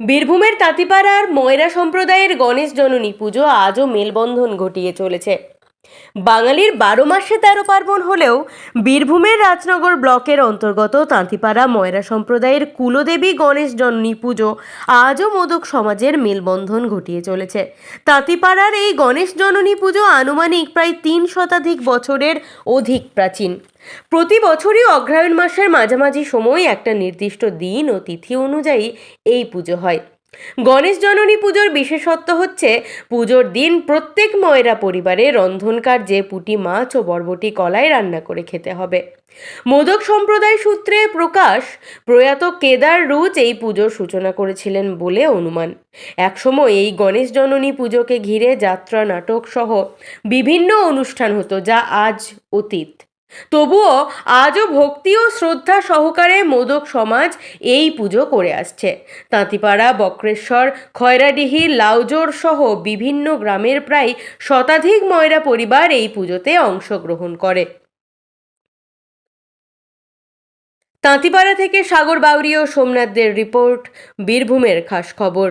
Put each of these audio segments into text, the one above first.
বীরভূমের তাঁতিপাড়ার ময়রা সম্প্রদায়ের গণেশ জননী পুজো আজও মেলবন্ধন ঘটিয়ে চলেছে। বাঙালির বারো মাসে তেরো পার্বণ হলেও বীরভূমের রাজনগর ব্লকের অন্তর্গত তাঁতিপাড়া ময়রা সম্প্রদায়ের কুলদেবী গণেশ জননী পুজো আজও মোদক সমাজের মেলবন্ধন ঘটিয়ে চলেছে। তাঁতিপাড়ার এই গণেশ জননী পুজো আনুমানিক প্রায় তিন শতাধিক বছরের অধিক প্রাচীন। প্রতি বছরই অগ্রহায়ণ মাসের মাঝামাঝি সময় একটা নির্দিষ্ট দিন ও তিথি অনুযায়ী এই পুজো হয়। গণেশ জননী পুজোর বিশেষত্ব হচ্ছে, পুজোর দিন প্রত্যেক ময়রা পরিবারে রন্ধন কার্যে পুঁটি মাছ ও বরবটি কলাই রান্না করে খেতে হবে। মোদক সম্প্রদায় সূত্রে প্রকাশ, প্রয়াত কেদার রুচ এই পুজোর সূচনা করেছিলেন বলে অনুমান। একসময় এই গণেশ জননী পুজোকে ঘিরে যাত্রা নাটক সহ বিভিন্ন অনুষ্ঠান হতো যা আজ অতীত। তবুও আজও ভক্তি ও শ্রদ্ধা সহকারে মোদক সমাজ এই পুজো করে আসছে। তাঁতিপাড়া বক্রেশ্বর খয়রাডিহি লাউজোর সহ বিভিন্ন গ্রামের প্রায় শতাধিক ময়রা পরিবার এই পুজোতে অংশগ্রহণ করে। তাঁতিপাড়া থেকে সাগর বাউরি ও সোমনাথদের রিপোর্ট বীরভূমের খাস খবর।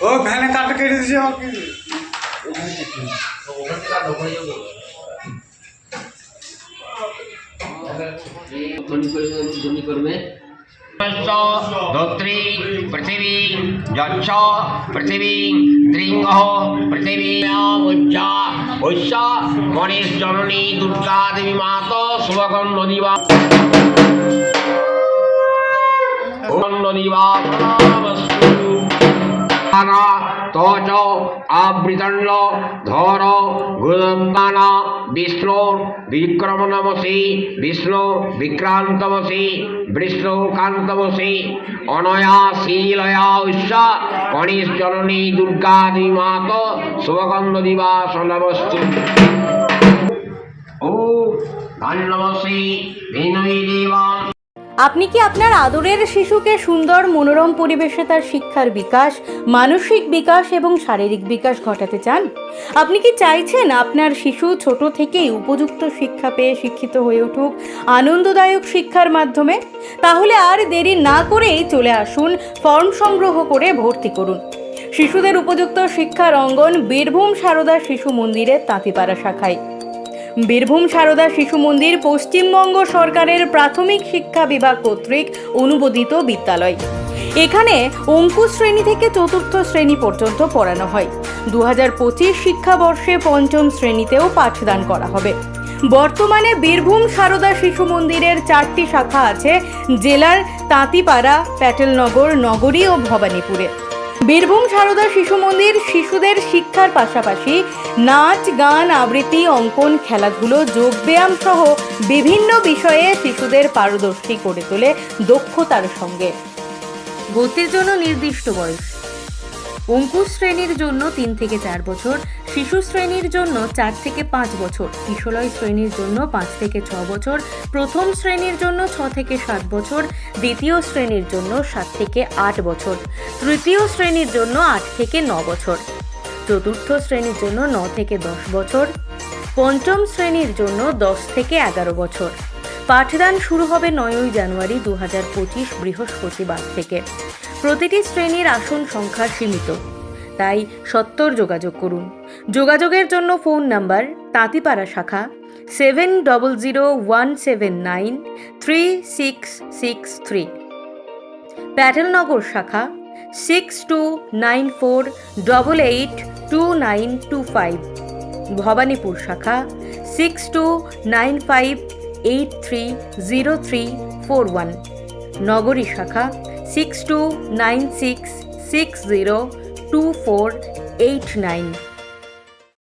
ও ভ্যানে কাটা কেটে দিয়েছে আমাকে। ধোত্রী পৃথিবী যচ্ছ পৃথিবী ত্রিঙ্গ পৃথিবী উজ্জা ঐশ্য গণেশ জননী দুর্গা দেবী মাত শুভগন্ধ দিবা গন্ধ দিবা প্রণামস্তু আনা তচ আবৃতণ্ড, ধর গুরুদান বিষ্ণু বিক্রম নমসি বিষ্ণু, বিক্রান্তমসি, বিষ্ণু, কান্তমসি, অনয়া, শীলয়া উৎস গণেশ, জননী, দুর্গা, দিমাত, শুভগন্ধ, দিবাস, নমস্তু। ও, ধন্যমসি, বিনয়ী দেবা আপনি কি আপনার আদরের শিশুকে সুন্দর, মনোরম পরিবেশে তার শিক্ষার বিকাশ, মানসিক বিকাশ এবং শারীরিক বিকাশ ঘটাতে চান? আপনি কি চাইছেন আপনার শিশু ছোট থেকেই উপযুক্ত শিক্ষা পেয়ে শিক্ষিত হয়ে উঠুক, আনন্দদায়ক শিক্ষার মাধ্যমে? তাহলে আর দেরি না করেই চলে আসুন, ফর্ম সংগ্রহ করে ভর্তি করুন। শিশুদের উপযুক্ত শিক্ষার অঙ্গন বীরভূম সারদা শিশু মন্দিরের তাঁতিপাড়া শাখায়। বীরভূম সারদা শিশু মন্দির পশ্চিমবঙ্গ সরকারের প্রাথমিক শিক্ষা বিভাগ কর্তৃক অনুমোদিত বিদ্যালয়। এখানে অঙ্কুশ শ্রেণি থেকে চতুর্থ শ্রেণি পর্যন্ত পড়ানো হয়। দু হাজার পঁচিশ শিক্ষাবর্ষে পঞ্চম শ্রেণীতেও পাঠদান করা হবে। বর্তমানে বীরভূম সারদা শিশু মন্দিরের চারটি শাখা আছে, জেলার তাঁতিপাড়া, প্যাটেলনগর, নগরী ও ভবানীপুরে। বীরভূম সারদা শিশু মন্দির শিশুদের শিক্ষার পাশাপাশি নাচ, গান, আবৃত্তি, অঙ্কন, খেলাধুলো যোগ ব্যায়াম সহ বিভিন্ন বিষয়ে শিশুদের পারদর্শী করে তোলে দক্ষতার সঙ্গে। গতির জন্য নির্দিষ্ট বয়স। অঙ্কুশ শ্রেণির জন্য তিন থেকে চার বছর, শিশু শ্রেণির জন্য চার থেকে পাঁচ বছর কিশোরয় শ্রেণির জন্য পাঁচ থেকে ছ বছর, প্রথম শ্রেণির জন্য ছ থেকে সাত বছর, দ্বিতীয় শ্রেণির জন্য সাত থেকে আট বছর, তৃতীয় শ্রেণির জন্য আট থেকে ন বছর, চতুর্থ শ্রেণির জন্য ন থেকে দশ বছর, পঞ্চম শ্রেণির জন্য দশ থেকে এগারো বছর। পাঠদান শুরু হবে নয়ই জানুয়ারি দু হাজার পঁচিশ বৃহস্পতিবার থেকে। প্রতিটি শ্রেণির আসন সংখ্যা সীমিত। তাই সত্তর যোগাযোগ করুন। যোগাযোগের জন্য ফোন নাম্বার তাঁতিপাড়া শাখা seven double zero one seven nine three six six three. Patelnagar শাখা six two nine four double eight two nine two five. Bhawanipur শাখা six two nine five eight three zero three four one. Nagari শাখা six two nine six six zero two four eight nine